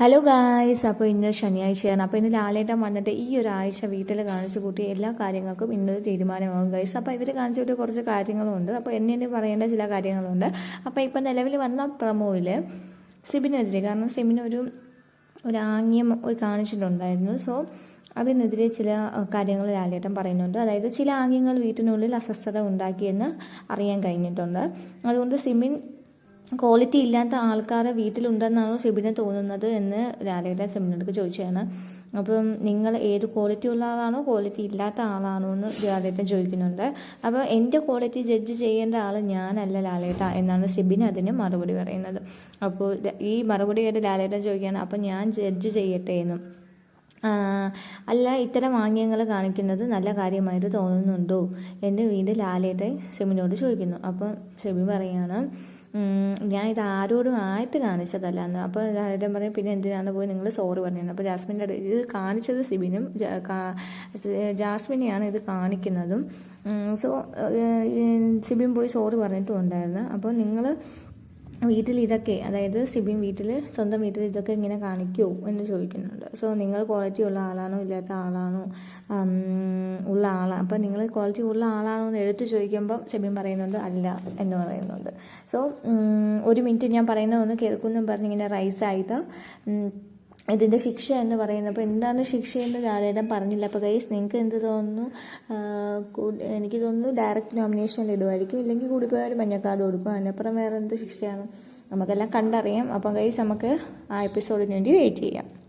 Hello guys അപ്പോൾ ഇന്ന് ശനിയാഴ്ചയാണ്. അപ്പോൾ ഇന്ന് ലാലേട്ടൻ വന്നിട്ട് ഈ ഒരു ആഴ്ച വീട്ടിൽ കാണിച്ചു കൂട്ടി എല്ലാ കാര്യങ്ങൾക്കും ഇന്ന് തീരുമാനമാകും ഗൈസ് അപ്പോൾ ഇവർ കാണിച്ചു കൂട്ടിയ കുറച്ച് കാര്യങ്ങളുണ്ട്. അപ്പോൾ എന്നെ പറയേണ്ട ചില കാര്യങ്ങളുണ്ട്. അപ്പോൾ ഇപ്പം നിലവിൽ വന്ന പ്രമോയിൽ സിബിനെതിരെ കാരണം സിബിന് ഒരു ആംഗ്യം ഒരു കാണിച്ചിട്ടുണ്ടായിരുന്നു. സോ അതിനെതിരെ ചില കാര്യങ്ങൾ ലാലേട്ടൻ പറയുന്നുണ്ട്. അതായത് ചില ആംഗ്യങ്ങൾ വീട്ടിനുള്ളിൽ അസ്വസ്ഥത ഉണ്ടാക്കിയെന്ന് അറിയാൻ കഴിഞ്ഞിട്ടുണ്ട്. അതുകൊണ്ട് സിമിൻ ക്വാളിറ്റി ഇല്ലാത്ത ആൾക്കാരെ വീട്ടിലുണ്ടെന്നാണോ ഷെബിനെ തോന്നുന്നത് എന്ന് ലാലേട്ടൻ സിബിനടുക്ക് ചോദിച്ചതാണ്. അപ്പം നിങ്ങൾ ഏത് ക്വാളിറ്റി ഉള്ള ആളാണോ ക്വാളിറ്റി ഇല്ലാത്ത ആളാണോ എന്ന് ലാലേട്ടൻ ചോദിക്കുന്നുണ്ട്. അപ്പോൾ എന്റെ ക്വാളിറ്റി ജഡ്ജ് ചെയ്യേണ്ട ആൾ ഞാനല്ല ലാലേട്ട എന്നാണ് സിബിൻ അതിന് മറുപടി പറയുന്നത്. അപ്പോൾ ഈ മറുപടി കേട്ട് ലാലേട്ടൻ ചോദിക്കുകയാണ് അപ്പോൾ ഞാൻ ജഡ്ജ് ചെയ്യട്ടെ എന്നും. അല്ല ഇത്തരം ആംഗ്യങ്ങൾ കാണിക്കുന്നത് നല്ല കാര്യമായിട്ട് തോന്നുന്നുണ്ടോ? എന്ന് വീണ്ടും ലാലേട്ടൻ സെമിനോട് ചോദിക്കുന്നു. അപ്പം സെമി പറയാണ് ഞാൻ ഇത് ആരോടും ആയിട്ട് കാണിച്ചതല്ല എന്ന് അപ്പോൾ ലാലേട്ടൻ പറയും പിന്നെ എന്തിനാണ് പോയി നിങ്ങൾ സോറി പറഞ്ഞത്? അപ്പോൾ ജാസ്മിന്റെ ഇത് കാണിച്ചത് സിബിനും ജാസ്മിനെയാണ് ഇത് കാണിക്കുന്നതും. സോ സിബിൻ പോയി സോറി പറഞ്ഞിട്ടും ഉണ്ടായിരുന്നു. അപ്പോൾ നിങ്ങൾ വീട്ടിൽ ഇതൊക്കെ അതായത് സിബിൻ വീട്ടിൽ സ്വന്തം വീട്ടിൽ ഇതൊക്കെ ഇങ്ങനെ കാണിക്കുമോ എന്ന് ചോദിക്കുന്നുണ്ട്. സോ നിങ്ങൾ ക്വാളിറ്റി ഉള്ള ആളാണോ ഇല്ലാത്ത ആളാണോ ഉള്ള ആളാണ് അപ്പം നിങ്ങൾ ക്വാളിറ്റി ഉള്ള ആളാണോ എന്ന് എടുത്ത് ചോദിക്കുമ്പോൾ സിബിൻ പറയുന്നുണ്ട് അല്ല എന്ന് പറയുന്നുണ്ട്. സോ ഒരു മിനിറ്റ് ഞാൻ പറയുന്നതൊന്ന് കേൾക്കുന്നു പറഞ്ഞിങ്ങനെ റൈസായിട്ട് ഇതിന്റെ ശിക്ഷ എന്ന് പറയുന്നത്. അപ്പോൾ എന്താണ് ശിക്ഷയെന്ന് ലാലേട്ടൻ പറഞ്ഞില്ല. അപ്പോൾ ഗൈസ് നിങ്ങൾക്ക് എന്ത് തോന്നുന്നു? എനിക്ക് തോന്നുന്നു ഡയറക്റ്റ് നോമിനേഷനിൽ ഇടുമായിരിക്കും ഇല്ലെങ്കിൽ കൂടി പോയാൽ ഒരു മഞ്ഞക്കാർഡ് കൊടുക്കും. അതിനപ്പുറം വേറെ എന്ത് ശിക്ഷയാണ്? നമുക്കെല്ലാം കണ്ടറിയാം. അപ്പം ഗൈസ് നമുക്ക് ആ എപ്പിസോഡിന് വേണ്ടി വെയിറ്റ് ചെയ്യാം.